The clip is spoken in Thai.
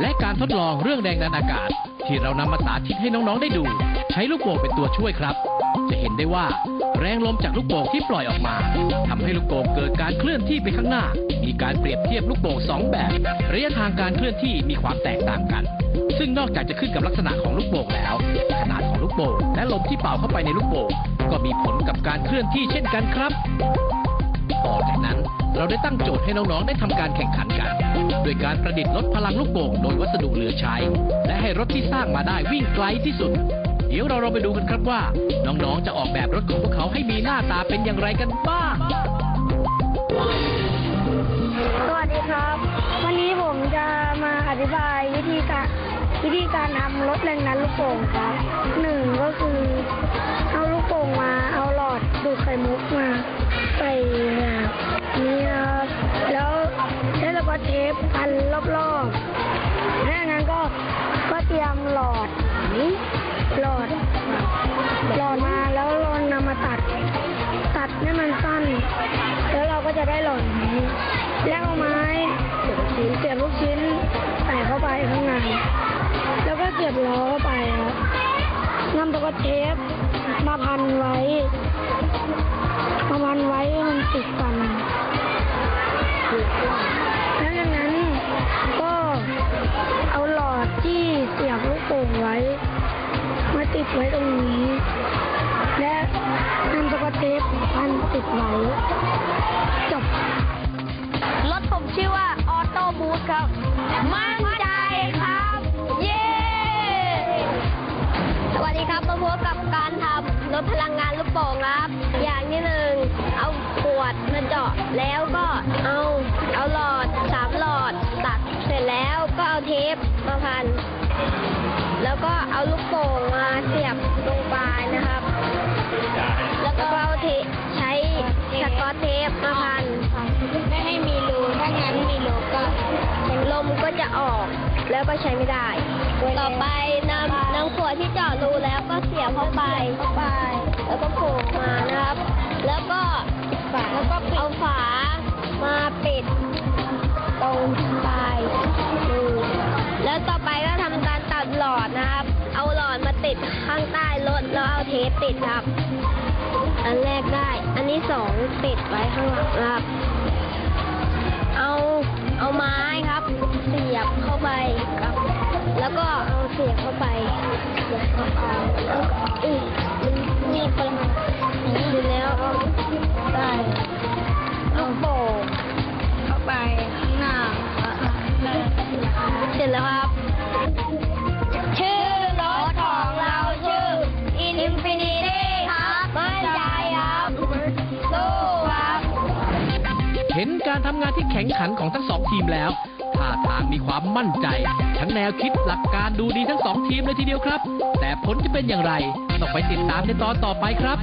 และการทดลองเรื่องแรงดันอากาศ ที่เรานำมาสาธิตให้น้องๆได้ดู ใช้ลูกโป่งเป็นตัวช่วยครับ จะเห็นได้ว่า แรงลมจากลูกโป่งที่ปล่อยออกมาทำให้ลูกโป่งเกิดการเคลื่อนที่ไปข้างหน้า มีการเปรียบเทียบลูกโป่งสองแบบ ระยะทางการเคลื่อนที่มีความแตกต่างกัน ซึ่งนอกจากจะขึ้นกับลักษณะของลูกโป่งแล้ว ขนาดของลูกโป่งและลมที่เป่าเข้าไปในลูกโป่งก็มีผลกับการเคลื่อนที่เช่นกันครับ ต่อจากนั้น เราได้ตั้งโจทย์ให้น้องๆได้ทำการแข่งขันกัน โดยการประดิษฐ์ลดพลังลูกโป่งโดยวัสดุเหลือใช้ และให้รถที่สร้างมาได้วิ่งไกลที่สุด เดี๋ยวเราเราไปดูกันครับว่า น้องๆจะออกแบบรถของพวกเขาให้มีหน้าตาเป็นอย่างไรกันบ้างสวัสดีครับ วันนี้ผมจะมาอธิบายวิธีการวิธีการทำรถแรงดันลูกโป่งครับหนึ่งก็คือเอาลูกโป่งมาเอาหลอดดูดไข่ ได้หลอดนี้แล้วเอาไม้เสียบลูกชิ้นใส่เข้าไปข้างในแล้วก็เสียบล้อเข้าไปครับนำตะกอเทปมาพันไว้ มาพันไว้ให้มันติดกันแล้วจากนั้นก็เอาหลอดที่เสียบลูกโป่งไว้ มาติดไว้ตรงนี้ และนำตะกอเทปพันติดไว้ ชื่อว่าออโต้บูทครับ มั่นใจครับ เย้ สวัสดีครับมาพบกับการทำรถพลังงานลูกโป่งครับ อย่างที่หนึ่งเอาขวดมาเจาะแล้วก็เอาเอาหลอดสามหลอดตัดเสร็จแล้วก็เอาเทปมาพัน แล้วก็เอาลูกโป่งมาเสียบ จะออก แล้วก็ใช้ไม่ได้ ต่อไปนำนำขวดที่เจาะรูแล้วก็เสียบเข้าไป แล้วก็โผล่มานะครับ แล้วก็แล้วก็เอาฝามาปิดตรงปลายแล้วต่อไปก็ทำการตัดหลอดนะครับ เอาหลอดมาติดข้างใต้รถแล้วเอาเทปติดครับ อันแรกได้ อันนี้สองติดไว้ข้างหลังครับ เอาเอาไม้ครับ เสียบเข้าไปครับ แล้วก็เอาเสียบเข้าไปเสียบเข้าไปแล้วก็อือมันมีคนดูแล้วได้ลูกโป่งเข้าไปข้างหน้าเสร็จแล้วครับ ชื่อรถของเราชื่อ Infinity ครับมั่นใจครับสู้ครับ เห็นการทำงานที่แข็งขันของทั้งสองทีมแล้ว ท่าทางมีความมั่นใจ ทั้งแนวคิดหลักการดูดีทั้งสองทีมเลยทีเดียวครับ แต่ผลจะเป็นอย่างไร ต้องไปติดตามในตอนต่อไปครับ